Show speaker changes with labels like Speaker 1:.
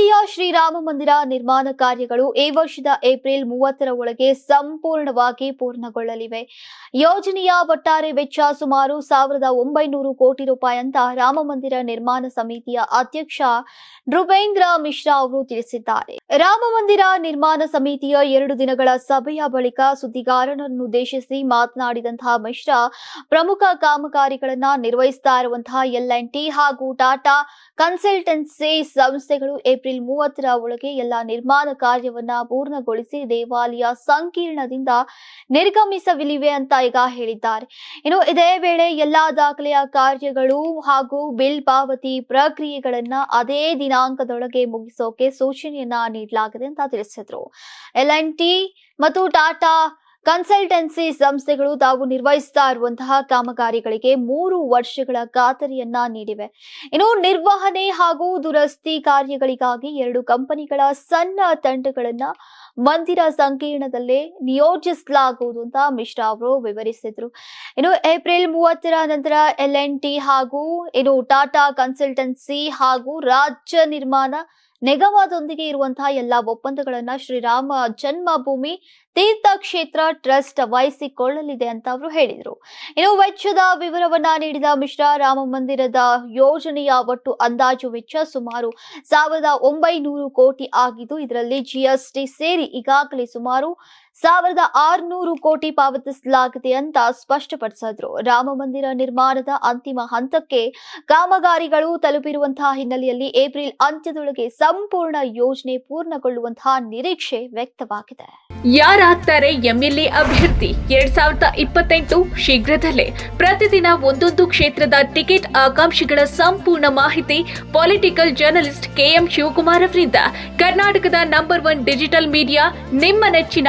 Speaker 1: ಅಯೋಧ್ಯೆಯ ಶ್ರೀರಾಮ ಮಂದಿರ ನಿರ್ಮಾಣ ಕಾರ್ಯಗಳು ಈ ವರ್ಷದ ಏಪ್ರಿಲ್ ಮೂವತ್ತರ ಒಳಗೆ ಸಂಪೂರ್ಣವಾಗಿ ಪೂರ್ಣಗೊಳ್ಳಲಿವೆ. ಯೋಜನೆಯ ಒಟ್ಟಾರೆ ವೆಚ್ಚ ಸುಮಾರು ಸಾವಿರದ ಒಂಬೈನೂರು ಕೋಟಿ ರೂಪಾಯಿ ಅಂತ ರಾಮ ಮಂದಿರ ನಿರ್ಮಾಣ ಸಮಿತಿಯ ಅಧ್ಯಕ್ಷ ನೃಪೇಂದ್ರ ಮಿಶ್ರಾ ಅವರು ತಿಳಿಸಿದ್ದಾರೆ. ರಾಮ ಮಂದಿರ ನಿರ್ಮಾಣ ಸಮಿತಿಯ ಎರಡು ದಿನಗಳ ಸಭೆಯ ಬಳಿಕ ಸುದ್ದಿಗಾರರನ್ನುದ್ದೇಶಿಸಿ ಮಾತನಾಡಿದಂತಹ ಮಿಶ್ರಾ, ಪ್ರಮುಖ ಕಾಮಗಾರಿಗಳನ್ನ ನಿರ್ವಹಿಸುತ್ತಾ ಇರುವಂತಹ ಎಲ್ ಹಾಗೂ ಟಾಟಾ ಕನ್ಸಲ್ಟೆನ್ಸಿ ಸಂಸ್ಥೆಗಳು ಏಪ್ರಿಲ್ ಮೂವತ್ತರ ಒಳಗೆ ಎಲ್ಲ ನಿರ್ಮಾಣ ಕಾರ್ಯವನ್ನ ಪೂರ್ಣಗೊಳಿಸಿ ದೇವಾಲಯ ಸಂಕೀರ್ಣದಿಂದ ನಿರ್ಗಮಿಸಲಿವೆ ಅಂತ ಈಗ ಹೇಳಿದ್ದಾರೆ. ಇನ್ನು ಇದೇ ವೇಳೆ ಎಲ್ಲಾ ದಾಖಲೆಯ ಕಾರ್ಯಗಳು ಹಾಗೂ ಬಿಲ್ ಪಾವತಿ ಪ್ರಕ್ರಿಯೆಗಳನ್ನ ಅದೇ ದಿನಾಂಕದೊಳಗೆ ಮುಗಿಸೋಕೆ ಸೂಚನೆಯನ್ನ ನೀಡಲಾಗಿದೆ ಅಂತ ತಿಳಿಸಿದ್ರು. ಎಲ್ ಮತ್ತು ಟಾಟಾ ಕನ್ಸಲ್ಟೆನ್ಸಿ ಸಂಸ್ಥೆಗಳು ತಾವು ನಿರ್ವಹಿಸ್ತಾ ಇರುವಂತಹ ಕಾಮಗಾರಿಗಳಿಗೆ ಮೂರು ವರ್ಷಗಳ ಖಾತರಿಯನ್ನ ನೀಡಿವೆ. ಇನ್ನು ನಿರ್ವಹಣೆ ಹಾಗೂ ದುರಸ್ತಿ ಕಾರ್ಯಗಳಿಗಾಗಿ ಎರಡು ಕಂಪನಿಗಳ ಸಣ್ಣ ತಂಡಗಳನ್ನ ಮಂದಿರ ಸಂಕೀರ್ಣದಲ್ಲೇ ನಿಯೋಜಿಸಲಾಗುವುದು ಅಂತ ಮಿಶ್ರಾ ಅವರು ವಿವರಿಸಿದ್ರು. ಇನ್ನು ಏಪ್ರಿಲ್ ಮೂವತ್ತರ ನಂತರ ಎಲ್ ಎನ್ ಟಿ ಹಾಗೂ ಇನ್ನು ಟಾಟಾ ಕನ್ಸಲ್ಟೆನ್ಸಿ ಹಾಗೂ ರಾಜ್ಯ ನಿರ್ಮಾಣ ನಿಗಮದೊಂದಿಗೆ ಇರುವಂತಹ ಎಲ್ಲಾ ಒಪ್ಪಂದಗಳನ್ನ ಶ್ರೀರಾಮ ಜನ್ಮಭೂಮಿ ತೀರ್ಥಕ್ಷೇತ್ರ ಟ್ರಸ್ಟ್ ವಹಿಸಿಕೊಳ್ಳಲಿದೆ ಅಂತ ಅವರು ಹೇಳಿದರು. ಇನ್ನು ವೆಚ್ಚದ ವಿವರವನ್ನ ನೀಡಿದ ಮಿಶ್ರಾ, ರಾಮ ಮಂದಿರದ ಯೋಜನೆಯ ಒಟ್ಟು ಅಂದಾಜು ವೆಚ್ಚ ಸುಮಾರು ಸಾವಿರದ ಒಂಬೈನೂರು ಕೋಟಿ ಆಗಿದ್ದು, ಇದರಲ್ಲಿ ಜಿಎಸ್ಟಿ ಸೇರಿ ಈಗಾಗಲೇ ಸುಮಾರು ಸಾವಿರದ ಆರುನೂರು ಕೋಟಿ ಪಾವತಿಸಲಾಗಿದೆ ಅಂತ ಸ್ಪಷ್ಟಪಡಿಸಿದ್ರು. ರಾಮ ಮಂದಿರ ನಿರ್ಮಾಣದ ಅಂತಿಮ ಹಂತಕ್ಕೆ ಕಾಮಗಾರಿಗಳು ತಲುಪಿರುವಂತಹ ಹಿನ್ನೆಲೆಯಲ್ಲಿ ಏಪ್ರಿಲ್ ಅಂತ್ಯದೊಳಗೆ ಸಂಪೂರ್ಣ ಯೋಜನೆ ಪೂರ್ಣಗೊಳ್ಳುವಂತಹ ನಿರೀಕ್ಷೆ ವ್ಯಕ್ತವಾಗಿದೆ.
Speaker 2: ಯಾರಾಗ್ತಾರೆ ಎಂಎಲ್ಎ ಅಭ್ಯರ್ಥಿ? ಎರಡ್ ಸಾವಿರದ ಇಪ್ಪತ್ತೆಂಟು ಶೀಘ್ರದಲ್ಲೇ. ಪ್ರತಿದಿನ ಒಂದೊಂದು ಕ್ಷೇತ್ರದ ಟಿಕೆಟ್ ಆಕಾಂಕ್ಷಿಗಳ ಸಂಪೂರ್ಣ ಮಾಹಿತಿ ಪೊಲಿಟಿಕಲ್ ಜರ್ನಲಿಸ್ಟ್ ಕೆಎಂ ಶಿವಕುಮಾರ್ ಅವರಿಂದ. ಕರ್ನಾಟಕದ ನಂಬರ್ ಒನ್ ಡಿಜಿಟಲ್ ಮೀಡಿಯಾ ನಿಮ್ಮ ನೆಚ್ಚಿನ